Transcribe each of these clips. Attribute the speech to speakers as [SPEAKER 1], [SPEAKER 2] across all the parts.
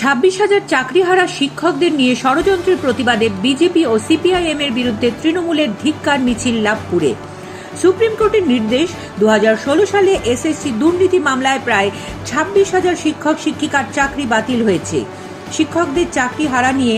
[SPEAKER 1] ছাব্বিশ হাজার চাকরি হারা শিক্ষকদের নিয়ে ষড়যন্ত্রের প্রতিবাদে বিজেপি ও সিপিআইএম এর বিরুদ্ধে তৃণমূলের ধিক্কার মিছিল লাভপুরে। সুপ্রিম কোর্টের নির্দেশ দু ষোলো সালে এসএসসি দুর্নীতি মামলায় প্রায় ছাব্বিশ হাজার শিক্ষক শিক্ষিকার চাকরি বাতিল হয়েছে। শিক্ষকদের চাকরি হারা নিয়ে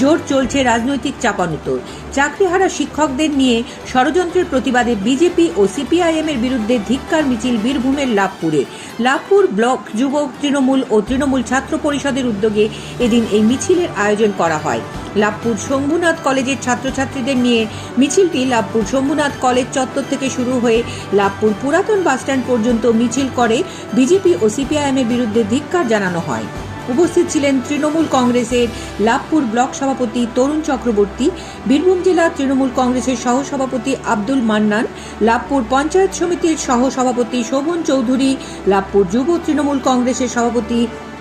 [SPEAKER 1] জোর চলছে রাজনৈতিক চাপানুতোর। চাকরিহারা শিক্ষকদের নিয়ে ষড়যন্ত্রের প্রতিবাদে বিজেপি ও সিপিআইএম এর বিরুদ্ধে ধিক্কার মিছিল বীরভূমের লাভপুরে। লাভপুর ব্লক যুব তৃণমূল ও তৃণমূল ছাত্র পরিষদের উদ্যোগে এদিন এই মিছিলের আয়োজন করা হয়। লাভপুর শম্ভুনাথ কলেজের ছাত্রছাত্রীদের নিয়ে মিছিলটি লাভপুর শম্ভুনাথ কলেজ চত্বর থেকে শুরু হয়ে লাভপুর পুরাতন বাসস্ট্যান্ড পর্যন্ত মিছিল করে বিজেপি ও সিপিআইএম এর বিরুদ্ধে ধিক্কার জানানো হয়। উপস্থিত ছিলেন তৃণমূল কংগ্রেসের লাভপুর ব্লক সভাপতি তরুণ চক্রবর্তী, বীরভূম জেলা তৃণমূল কংগ্রেসের সহসভাপতি আব্দুল মান্নান, লাভপুর পঞ্চায়েত সমিতির সহসভাপতি শোভন চৌধুরী, লাভপুর যুব তৃণমূল কংগ্রেসের সভাপতি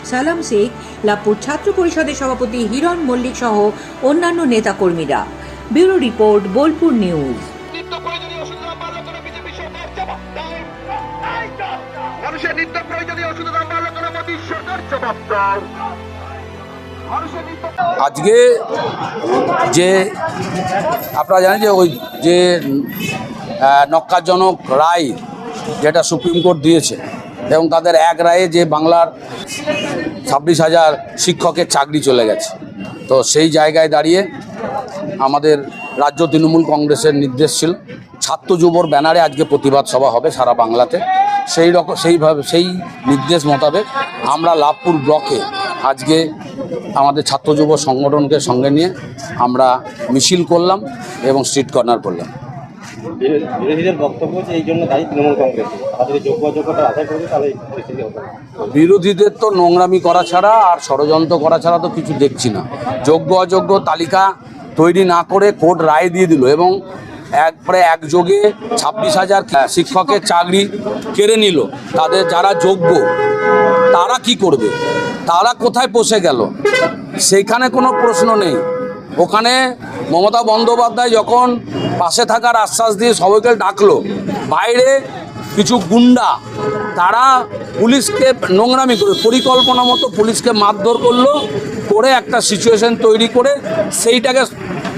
[SPEAKER 1] সালাম শেখ, লাভপুর ছাত্র পরিষদের সভাপতি হিরণ মল্লিক সহ অন্যান্য নেতাকর্মীরা। Bureau report, Bolpur news.
[SPEAKER 2] মানুষের নিত্য প্রয়োজনীয় ওষুধের দাম বাড়লো কেন সরকার জবাব দাও
[SPEAKER 3] আজকে যে আপনারা জানেন যে ওই যে আহ, নক্কারজনক রায় যেটা সুপ্রিম কোর্ট দিয়েছে এবং তাদের এক রায়ে যে বাংলার ছাব্বিশ হাজার শিক্ষকের চাকরি চলে গেছে। তো সেই জায়গায় দাঁড়িয়ে আমাদের রাজ্য তৃণমূল কংগ্রেসের নির্দেশ ছিল ছাত্র যুবর ব্যানারে আজকে প্রতিবাদ সভা হবে সারা বাংলাতে। সেই রকম সেইভাবে সেই নির্দেশ মোতাবেক আমরা লাভপুর ব্লকে আজকে আমাদের ছাত্র যুব সংগঠনকে সঙ্গে নিয়ে আমরা মিছিল করলাম এবং স্ট্রিট কর্নার করলাম।
[SPEAKER 4] বিরোধীদের বক্তব্য যে এই জন্য দায়ী তৃণমূল কংগ্রেস।
[SPEAKER 3] তো নোংরামি করা ছাড়া আর ষড়যন্ত্র করা ছাড়া তো কিছু দেখছি না। যোগ্য অযোগ্য তালিকা তৈরি না করে কোর্ট রায় দিয়ে দিল এবং একবারে একযোগে ছাব্বিশ হাজার শিক্ষকের চাকরি কেড়ে নিল। তাদের যারা যোগ্য, তারা কি করবে? তারা কোথায় পৌঁছে গেল? সেইখানে কোনো প্রশ্ন নেই। ওখানে মমতা বন্দ্যোপাধ্যায় যখন পাশে থাকার আশ্বাস দিয়ে সবাইকে ডাকলো, বাইরে কিছু গুন্ডা, তারা পুলিশকে নোংরামি করে, পরিকল্পনা মতো পুলিশকে মারধর করল, করে একটা সিচুয়েশন তৈরি করে সেইটাকে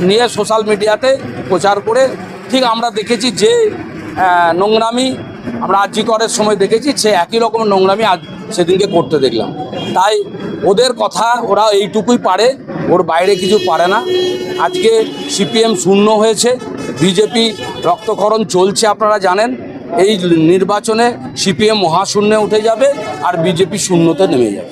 [SPEAKER 3] নিয়ে সোশ্যাল মিডিয়াতে প্রচার করে ঠিক আমরা দেখেছি যে নোংরামি আমরা আর্জি করার সময় দেখেছি, সে একই রকম নোংরামি আজ সেদিনকে করতে দেখলাম। তাই ওদের কথা ওরা এইটুকুই পারে, ওর বাইরে কিছু পারে না। আজকে সিপিএম শূন্য হয়েছে, বিজেপি রক্তকরণ চলছে আপনারা জানেন, এই নির্বাচনে সিপিএম মহাশূন্যে উঠে যাবে আর বিজেপি শূন্যতে নেমে যাবে।